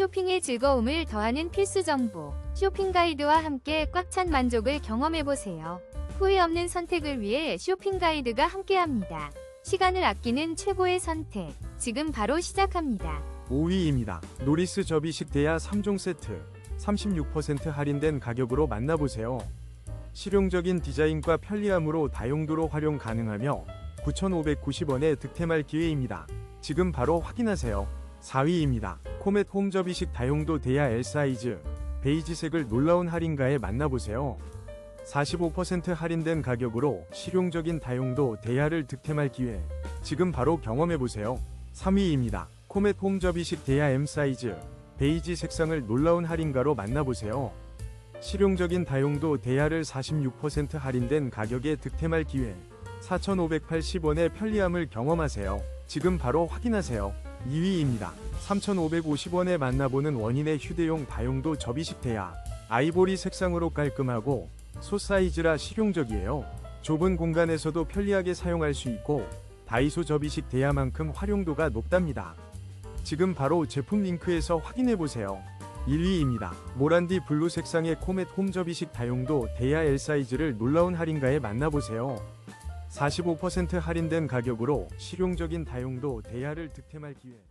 쇼핑의 즐거움을 더하는 필수 정보. 쇼핑 가이드와 함께 꽉 찬 만족을 경험해보세요. 후회 없는 선택을 위해 쇼핑 가이드가 함께합니다. 시간을 아끼는 최고의 선택. 지금 바로 시작합니다. 5위입니다. 노리스 접이식 대야 3종 세트 36% 할인된 가격으로 만나보세요. 실용적인 디자인과 편리함으로 다용도로 활용 가능하며 9,590원의 득템할 기회입니다. 지금 바로 확인하세요. 4위입니다. 코멧 홈 접이식 다용도 대야 L 사이즈 베이지색을 놀라운 할인가에 만나보세요. 45% 할인된 가격으로 실용적인 다용도 대야를 득템할 기회. 지금 바로 경험해보세요. 3위입니다. 코멧 홈 접이식 대야 M 사이즈 베이지 색상을 놀라운 할인가로 만나보세요. 실용적인 다용도 대야를 46% 할인된 가격에 득템할 기회. 4,580원의 편리함을 경험하세요. 지금 바로 확인하세요. 2위입니다. 3,550원에 만나보는 원인의 휴대용 다용도 접이식 대야. 아이보리 색상으로 깔끔하고 소 사이즈라 실용적이에요. 좁은 공간에서도 편리하게 사용할 수 있고 다이소 접이식 대야만큼 활용도가 높답니다. 지금 바로 제품 링크에서 확인해 보세요. 1위입니다. 모란디 블루 색상의 코멧 홈 접이식 다용도 대야 L 사이즈를 놀라운 할인가에 만나보세요. 45% 할인된 가격으로 실용적인 다용도 대야를 득템할 기회.